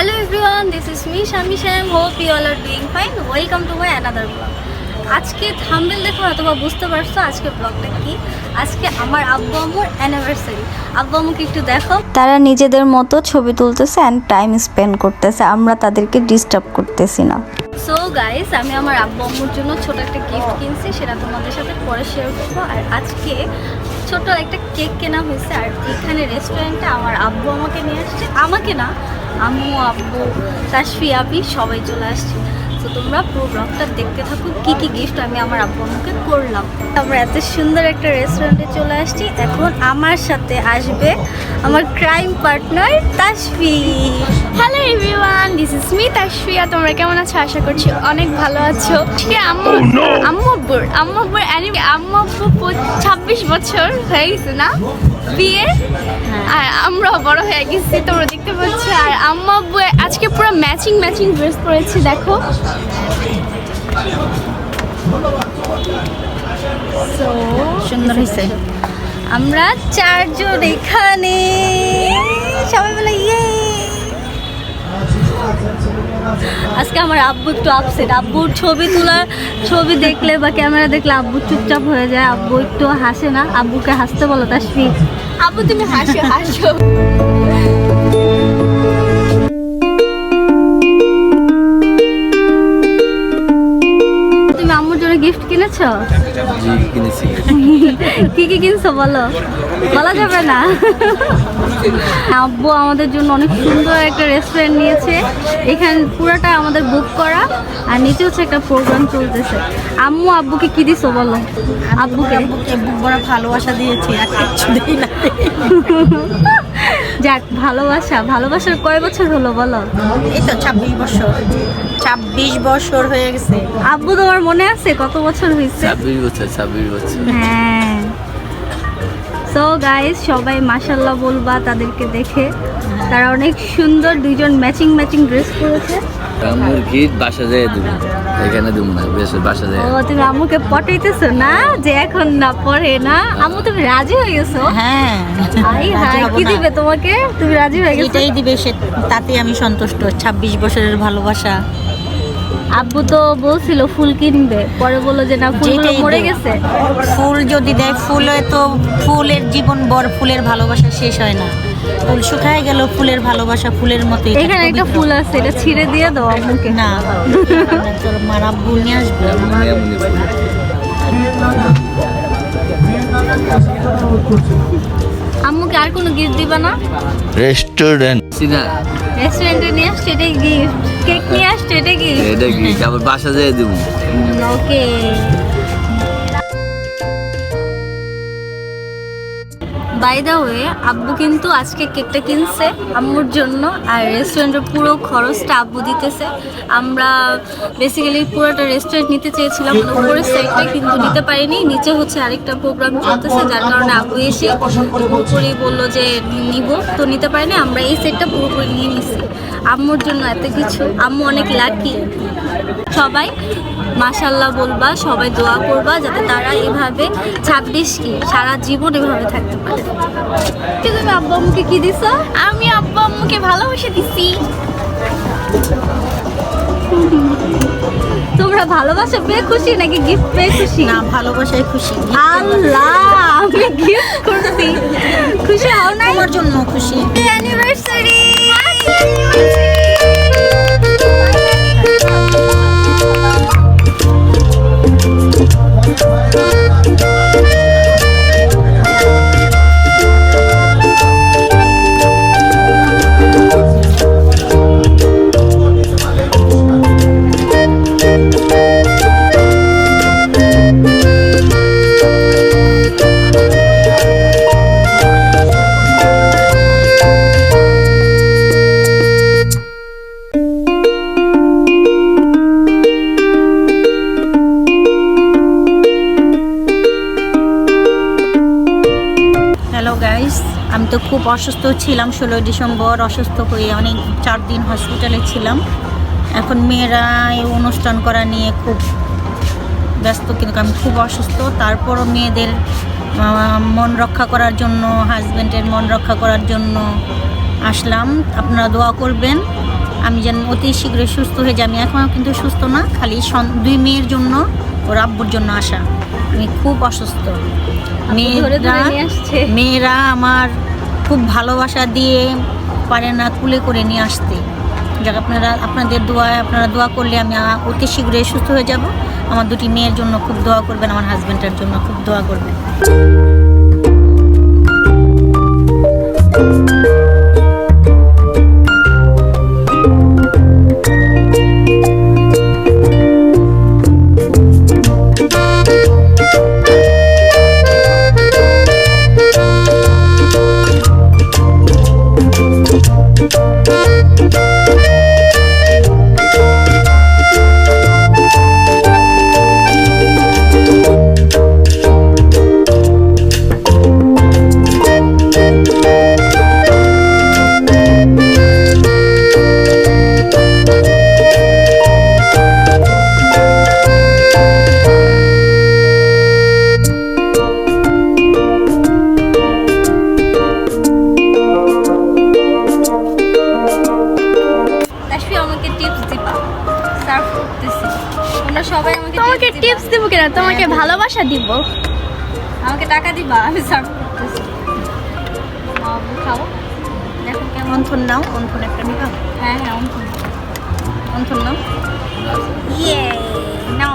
Hello everyone this is me Shami Shyam hope you all are doing fine welcome to my another blog আজকে থামবেল দেখো, অথবা বুঝতে পারছ আজকে ব্লগটা কি? আজকে আমার আব্বু আম্মুর অ্যানিভার্সারি আব্বু আম্মুকে একটু দেখো। তারা নিজেদের মতো ছবি তুলতেছে অ্যান্ড টাইম স্পেন্ড করতেছে, আমরা তাদেরকে ডিস্টার্ব করতেছি না। সো গাইস আমি আমার আব্বু আম্মুর জন্য ছোট একটা গিফট কিনছি, সেটা তোমাদের সাথে পরে শেয়ার করব। আর আজকে ছোট একটা কেক কেনা হয়েছে, আর এখানে রেস্টুরেন্টে আমার আব্বু আমাকে নিয়ে আসছে। আমাকে না, আম্মু, আব্বু তাসফি আবি, সবাই চলে আসছে। তো তোমরা পুরো ব্লগটা দেখতে থাকো কি কি গিফট আমি আমার আব্বু আম্মুকে করলাম। আমরা এত সুন্দর একটা রেস্টুরেন্টে চলে আসছি এখন আমার সাথে আসবে আমার crime partner Tasfi. Hello everyone this is me Tashfia তোমরা কেমন আছো? আশা করছি অনেক ভালো আছো। আজকে আম্মু আম্মু আব্বুর আম্মু আব্বুর আম্মু আব্বু ছাব্বিশ বছর হয়ে গেছে না? বিয়ে? আর আমরাও বড় হয়ে গেছি তোমরা দেখতে পাচ্ছ। আর আম্মু আজকে পুরো ম্যাচিং ম্যাচিং ড্রেস পরেছি দেখো। সুন্দর হয়েছে। আমরা চারজন এখানে। সবাই বলে ইয়ে আজকে আমার আব্বু একটু আপসেট আব্বুর ছবি তোলার ছবি দেখলে বা ক্যামেরা দেখলে আব্বু চুপচাপ হয়ে যায়। আব্বু একটু হাসে না। আব্বুকে হাসতে বলো তাসফি আব্বু তুমি হাসো হাসো। তুমি আম্মুর জন্য গিফট কিনেছো। কি কি কিনছো বলো? বলা যাবে না। আব্বু আমাদের জন্য অনেক সুন্দর একটা রেস্টুরেন্ট নিয়েছে। এখানে পুরোটা আমাদের বুক করা আর নিচে হচ্ছে একটা প্রোগ্রাম চলতেছে। আম্মু আব্বুকে কি দিছো বলো? আব্বুকে? আব্বুকে? বুক ভরা ভালোবাসা দিয়েছি আর কিচ্ছু দিই না। যাক ভালোবাসা। ভালোবাসার কয় বছর হলো বলো? এই তো ছাব্বিশ বছর। ছাব্বিশ বছর হয়ে গেছে। আব্বু তোমার মনে আছে কত বছর হয়েছে? ছাব্বিশ বছর ছাব্বিশ বছর। হ্যাঁ। সো গাইস সবাই মাশাল্লাহ বলবা তাদেরকে দেখে। তারা অনেক সুন্দর দুইজন ম্যাচিং ম্যাচিং ড্রেস পরেছে। আমার বাসা যায় দেবো এখানে দেবো না বেশ বাসা যায়। ও তুমি আম্মুকে পটাইতেছো না যে এখন না পড়ে না? আম্মু তুমি রাজি হয়ে গেছো? হ্যাঁ আই হাই কি দিবে তোমাকে? তুমি রাজি হয়ে গেছো? এটাই দিবে সে তাতে আমি সন্তুষ্ট। ছাব্বিশ বছরের ভালোবাসা। আব্বু তো বলছিল ফুল কিনবে। পরে বলল যে না ফুল মরে গেছে? ফুল যদি দেয় ফুলে তো ফুলের জীবন বর ফুলের ভালোবাসা শেষ হয় না। ফুল শুকায় গেল ফুলের ভালোবাসা ফুলের মতোই এখানে একটা ফুল আছে এটা ছিঁড়ে দিয়ে দাও আম্মুকে না তোর মারাব্বু নিয়ে আসবে। আম্মুকে আর কোনো গিফট দিবা না? রেস্টুরেন্ট সিনা রেস্টুরেন্টে নিয়ে আসছে এটা গিফট কেক নিয়ে আসছে এটা গিফট এটা গিফট আবার বাসা যেয়ে দেবো। ওকে বাই দা ওয়ে আব্বু কিন্তু আজকে কেকটা কিনছে আম্মুর জন্য, আর রেস্টুরেন্টের পুরো খরচটা আব্বু দিতেছে। আমরা বেসিক্যালি পুরোটা রেস্টুরেন্ট নিতে চেয়েছিলাম উপরের সাইডটা কিন্তু নিতে পারিনি, নিচে হচ্ছে আরেকটা প্রোগ্রাম চলতেছে, যার কারণে আব্বু এসে পুরোপুরি বলল যে নিব। তো নিতে পারিনি, আমরা এই সেটটা পুরোপুরি নিয়ে নিছি। আম্মুর জন্য এত কিছু, আম্মু অনেক লাকি সবাই মাশাল্লাহ বলবা সবাই দোয়া করবা যাতে তারা এভাবে ছাব্বিশ কি সারা জীবন এভাবে থাকতে পারে। তুমি আব্বু আম্মুকে কি দিছো? আমি আব্বু আম্মুকে ভালোবাসা দিছি। তোমরা ভালোবাসা পেয়ে খুশি নাকি গিফট পেয়ে খুশি? না ভালোবাসায় খুশি। আল্লাহ আমি গিফট করছি। খুশি হও না আমার জন্য খুশি। গাইস আমি তো খুব অসুস্থ ছিলাম ষোলোই ডিসেম্বর, অসুস্থ হয়ে অনেক চার দিন হসপিটালে ছিলাম। এখন মেয়েরা এই অনুষ্ঠান করা নিয়ে খুব ব্যস্ত, কিন্তু আমি খুব অসুস্থ। তারপরও মেয়েদের মন রক্ষা করার জন্য হাজব্যান্ডের মন রক্ষা করার জন্য আসলাম। আপনারা দোয়া করবেন, আমি যেন অতি শীঘ্রই সুস্থ হয়ে যাই। আমি এখনও কিন্তু সুস্থ না, খালি দুই মেয়ের জন্য, ওর আব্বুর জন্য আসা। আমি খুব অসুস্থ। মেয়েরা মেয়েরা আমার খুব ভালোবাসা দিয়ে পারে না তুলে করে নিয়ে আসতে। যাক আপনারা আপনাদের দোয়া আপনারা দোয়া করলে আমি অতি শীঘ্রই সুস্থ হয়ে যাব। আমার দুটি মেয়ের জন্য খুব দোয়া করবেন আমার হাজব্যান্ডের জন্য খুব দোয়া করবেন। সার্ভ করতেছি। তোমরা সবাই আমাকে তোমাকে। টিপস দেবো কেন? তোমাকে হ্যাঁ। ভালোবাসা দিব? আমাকে টাকা দিবা আমি সার্ভ করতেছি। খাও দেখো কেমন। অন্থন নাও অন্থন একটা নিবা। হ্যাঁ হ্যাঁ অন্থন। অন্থন নাও। ইয়ে নাও।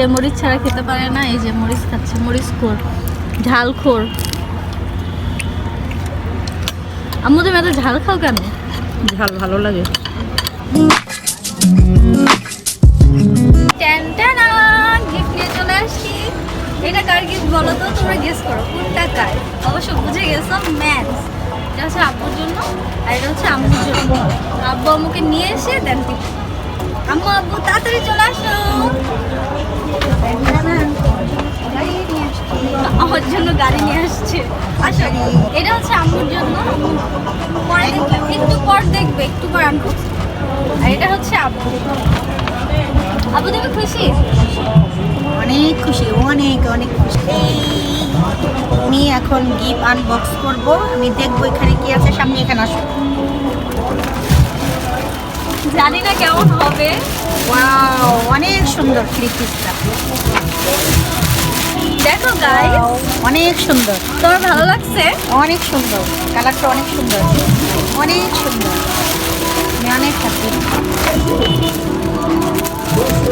সে মরিচ ছাড়া খেতে পারে না এই যে মরিচ খাচ্ছে মরিচ খোর ঝাল খোর। আম্মু তুমি এত ঝাল খাও কেন? ঝাল ভালো লাগে। গিফট নিয়ে চলে আসছি। এটা কার গিফট বলো তো? তোমরা গেস করো কোনটা কার? অবশ্য বুঝে গেছো ম্যাথস এটা হচ্ছে আব্বুর জন্য আর এটা হচ্ছে আম্মুর জন্য। আব্বু আম্মুকে নিয়ে এসে দেন আম্মু, আব্বু, তাড়াতাড়ি চলে আসো। আমার জন্য গাড়ি আসছে। আসো, এটা হচ্ছে আম্মুর জন্য। পরে একটু পর দেখবে, একটু পর আনব আর এটা হচ্ছে আব্বু। আব্বু, তুমি খুশি? অনেক খুশি, অনেক অনেক খুশি। আমি এখন গিফট আনবক্স করব। আমি দেখব এখানে কি আছে, সামনে এখানে আসো। জানি না কেমন হবে। ওয়াও অনেক সুন্দর থ্রি পিসটা দেখো গাইস অনেক সুন্দর। তোমার ভালো লাগছে? অনেক সুন্দর। কালারটা অনেক সুন্দর। অনেক সুন্দর। আমি অনেক হ্যাপি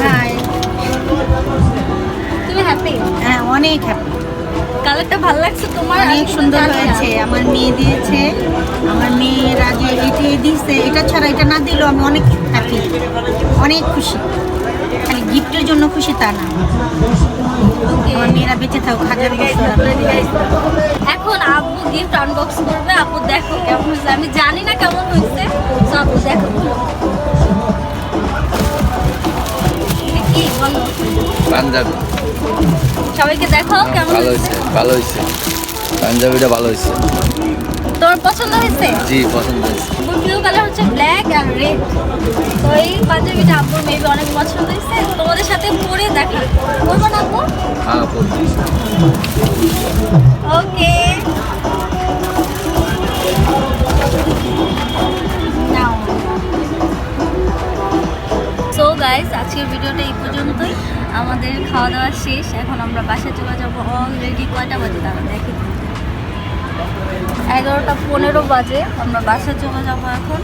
হাই তুমি হ্যাপি হ্যাঁ অনেক হ্যাপি কালারটা ভালো লাগছে তোমার? অনেক সুন্দর হয়েছে। আমার মেয়ে দিয়েছে আমার মেয়েরা যে এটা দিয়েছে এটা ছাড়া এটা না দিলেও আমি অনেক হ্যাপি অনেক খুশি। খালি গিফটের জন্য খুশি তা না। আমার মেয়েরা বেঁচে থাকুক হাজার বছর। এখন আব্বু গিফট আনবক্স করবে আব্বু দেখো কেমন হয়েছে। আমি জানি না কেমন হয়েছে তো আব্বু দেখো। পাঞ্জাবি। সবাইকে দেখাও কেমন ভালো হয়েছে? ভালো হয়েছে। পাঞ্জাবিটা ভালো হয়েছে। তোর পছন্দ হয়েছে? জি পছন্দ হয়েছে। ব্লু কালার হচ্ছে ব্ল্যাক আর রেড তো এই পাঞ্জাবিটা আপুর মেবি অনেক পছন্দ হয়েছে। তোমাদের সাথে পরে দেখা পরবো না আপু হ্যাঁ পরবো ওকে। গাইস আজকের ভিডিওটা এই পর্যন্তই। আমাদের খাওয়া দাওয়া শেষ এখন আমরা বাসায় চলে যাব অলরেডি কয়টা বাজে তারা দেখে। এগারোটা পনেরো বাজে আমরা বাসায় চলে যাব এখন।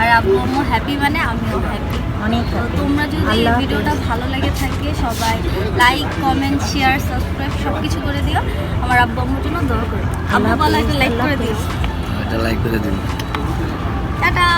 আর আব্বু আম্মু হ্যাপি মানে আমিও হ্যাপি অনেক তো তোমরা যদি এই ভিডিওটা ভালো লাগে থাকে সবাই লাইক কমেন্ট শেয়ার সাবস্ক্রাইব সব কিছু করে দিও। আমার আব্বু আম্মুর জন্য দোয়া করো। আব্বু বলা একটা লাইক করে দিও। এটা লাইক করে দিন টাটা!